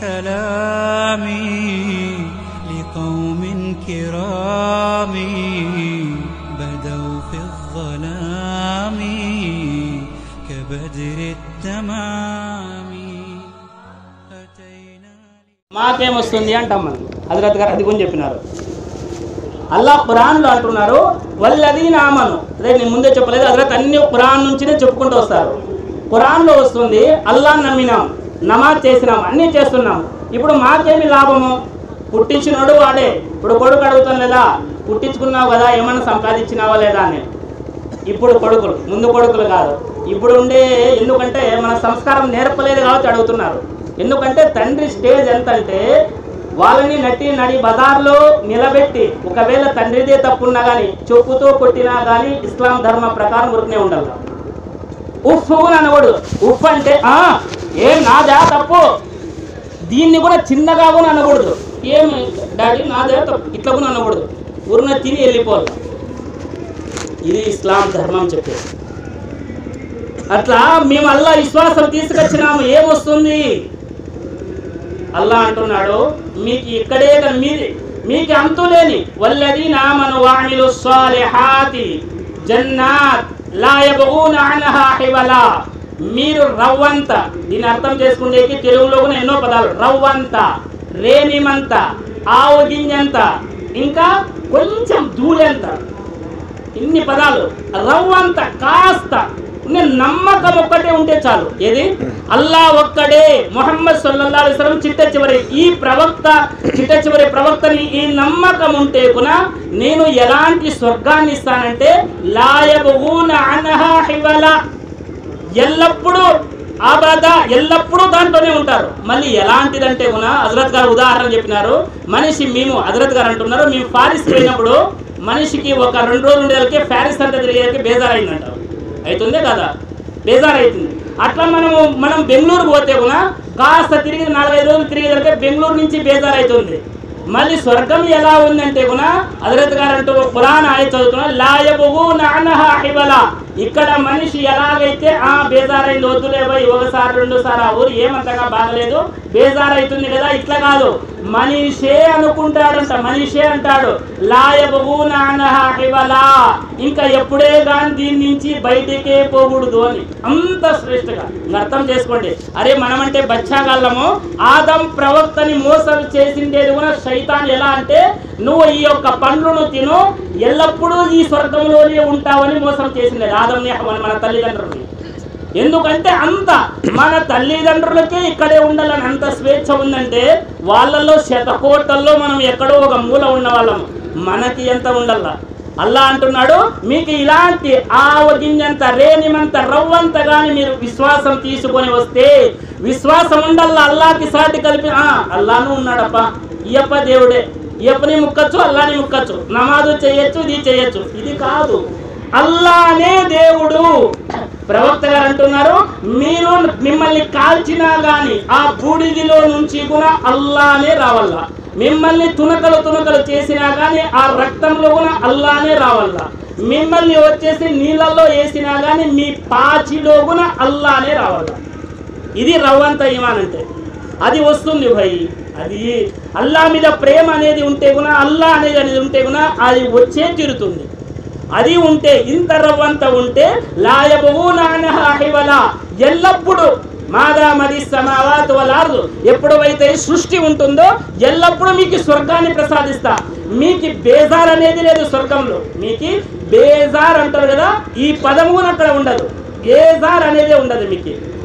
سلامي لقوم كرام بدوا في الظلام كبدر التمام أتينا మాకేమొస్తుంది అంటాం మనం హజరత్ గారు అది గురించి చెప్పినారు అల్లా ఖురాన్లో అంటున్నారు వల్లది నామను అదే నేను ముందే చెప్పలేదు హజరత్ అన్ని ఖురాన్ నుంచినే చెప్పుకుంటూ వస్తారు ఖురాన్లో వస్తుంది అల్లా నమ్మినాం నమాజ్ చేసినాం అన్నీ చేస్తున్నాం. ఇప్పుడు మాకేమి లాభము? పుట్టించినోడు వాడే. ఇప్పుడు కొడుకు అడుగుతాం లేదా పుట్టించుకున్నావు కదా ఏమన్నా సంపాదించినావా లేదా అని. ఇప్పుడు కొడుకులు ముందు కొడుకులు కాదు. ఇప్పుడు ఉండే ఎందుకంటే మన సంస్కారం నేర్పలేదు కాబట్టి అడుగుతున్నారు. ఎందుకంటే తండ్రి స్టేజ్ ఎంత అంటే వాళ్ళని నటి నడి బజార్లో నిలబెట్టి ఒకవేళ తండ్రిదే తప్పున్నా కానీ చెప్పుతో కొట్టినా కానీ ఇస్లాం ధర్మ ప్రకారం ఉరికనే ఉండాలి. ఉఫ్ అనవాడు. అనకూడదు ఉఫ్ అంటే "ఆ, ఏం నాదా తప్పు. దీన్ని కూడా చిన్నగా కూడా అనకూడదు. ఏం డాడీ నాదే తప్పు. ఇట్లా కూడా అనకూడదు. ఉరున తిని వెళ్ళిపోవాలి. ఇది ఇస్లాం ధర్మం చెప్పేది అట్లా మేము అల్లా విశ్వాసం తీసుకొచ్చినాము. ఏమొస్తుంది? అల్లా అంటున్నాడు మీకు ఇక్కడే మీది మీకు అంతులేని. వల్లది నామను వామిలు స్వాలిహాతి జన్నాత్. మీరు రవ్వంత దీని అర్థం చేసుకునేకి తెలుగులో కూడా ఎన్నో పదాలు. రవ్వంత రేణిమంత ఆవు గింజంత ఇంకా కొంచెం ధూళంత ఇన్ని పదాలు. రవ్వంత కాస్త. నేను నమ్మకం ఒక్కటే ఉంటే చాలు. ఏది? అల్లా ఒక్కడే మొహమ్మద్ సల్లల్లాహు అలైహి చిట్ట చివరి. ఈ ప్రవక్త చిట్ట చివరి ప్రవక్తని ఈ నమ్మకం ఉంటే కున నేను ఎలాంటి స్వర్గాన్ని ఇస్తానంటే లాయబూన అనహా హివలా. ఎల్లప్పుడూ ఆబాద ఎల్లప్పుడూ దాంట్లోనే ఉంటారు. మళ్ళీ ఎలాంటిదంటే కూడా హజరత్ గారు ఉదాహరణ చెప్పినారు. మనిషి మేము హజరత్ గారు అంటున్నారు. మేము పారిస్ పోయినప్పుడు మనిషికి ఒక రెండు రోజులు ఉండేదానికి ఫారిస్ అంతా తిరిగేదానికి బేజారైందంటారు అవుతుందే కదా? బేజారైతుంది. అట్లా మనము మనం బెంగళూరు పోతే కూడా కాస్త తిరిగి నలభై రోజులు తిరిగేదానికి బెంగళూరు నుంచి బేజారైతుంది. మళ్ళీ స్వర్గం ఎలా ఉందంటే కూడా అదరత్ గారు అంటూ పురాణ ఆయ చదువుతున్నా లాయబుగు నానహ సాహిబల ఇక్కడ మనిషి ఎలాగైతే ఆ బేజారైంది వద్దులే పోయి ఒకసారి రెండు సారి ఆ ఊరు ఏమంతగా బాగలేదు బేజారైతుంది కదా ఇట్లా కాదు. మనిషే అనుకుంటాడంట మనిషే అంటాడు. లాయబుగు ఇంకా ఎప్పుడే కానీ దీని నుంచి బయటికే పోకూడదు అని. అంత శ్రేష్టగా. అర్థం చేసుకోండి. అరే మనమంటే బచ్చాగాళ్ళము. ఆదం ప్రవక్తని మోసం చేసిండేది కూడా శైతాన్ ఎలా అంటే నువ్వు ఈ యొక్క పండ్లను తిను ఎల్లప్పుడూ ఈ స్వర్గంలోనే ఉంటావని మోసం చేసింది ఆదం మన మన తల్లిదండ్రులని ఎందుకంటే అంత మన తల్లిదండ్రులకే ఇక్కడే ఉండాలని అంత స్వేచ్ఛ ఉందంటే వాళ్ళల్లో శతకోట్లలో మనం ఎక్కడో ఒక మూల ఉన్నవాళ్ళము మనకి ఎంత ఉండాల? అల్లా అంటున్నాడు మీకు ఇలాంటి ఆవగింజంత రేణిమంత రవ్వంత కానీ మీరు విశ్వాసం తీసుకొని వస్తే విశ్వాసం ఉండల్లా అల్లాకి సాటి కలిపి ఆ అల్లాను ఉన్నాడప్ప. ఇయ్యప్ప దేవుడే ఇయ్యప్పని ముక్కచ్చు అల్లాని ముక్కచ్చు. నమాజు చేయొచ్చు ఇది చేయొచ్చు. ఇది కాదు. అల్లానే దేవుడు. ప్రవక్త గారు అంటున్నారు మీరు మిమ్మల్ని కాల్చినా గాని ఆ బూడిదిలో నుంచి కూడా అల్లానే రావాల మిమ్మల్ని తునకలు తునకలు చేసినా గాని ఆ రక్తంలో కూడా అల్లానే రావాల మిమ్మల్ని వచ్చేసి నీళ్ళల్లో వేసినా గాని మీ పాచిలో కూడా అల్లానే రావాల ఇది రవ్వంత ఇమాన్ అంటే. అది వస్తుంది భయ్. అది అల్లా మీద ప్రేమ అనేది ఉంటే కూడా అల్లా అనేది అనేది ఉంటే కూడా అది వచ్చే తీరుతుంది. అది ఉంటే ఇంత రవ్వంత ఉంటే లాయబహు నానహివల ఎల్లప్పుడూ మాదా మది సమావాత్ వలార్దు ఎప్పుడైతే సృష్టి ఉంటుందో ఎల్లప్పుడూ మీకు స్వర్గాన్ని ప్రసాదిస్తా. మీకు బేజార్ అనేది లేదు స్వర్గంలో. మీకు బేజార్ అంటారు కదా ఈ పదము అక్కడ ఉండదు. బేజార్ అనేది ఉండదు మీకు.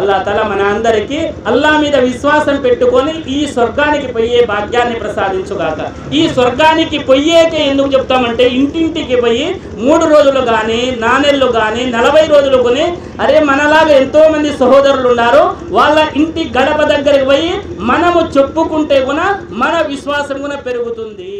అల్లా తల మన అందరికీ అల్లా మీద విశ్వాసం పెట్టుకొని ఈ స్వర్గానికి పోయే భాగ్యాన్ని ప్రసాదించుగాక. ఈ స్వర్గానికి పోయేకే ఎందుకు చెప్తామంటే ఇంటింటికి పోయి మూడు రోజులు కానీ నానెళ్ళు కానీ నలభై రోజులు కొని అరే మనలాగా ఎంతో మంది సహోదరులు ఉన్నారు వాళ్ళ ఇంటి గడప దగ్గరికి పోయి మనము చెప్పుకుంటే కూడా మన విశ్వాసం కూడా పెరుగుతుంది.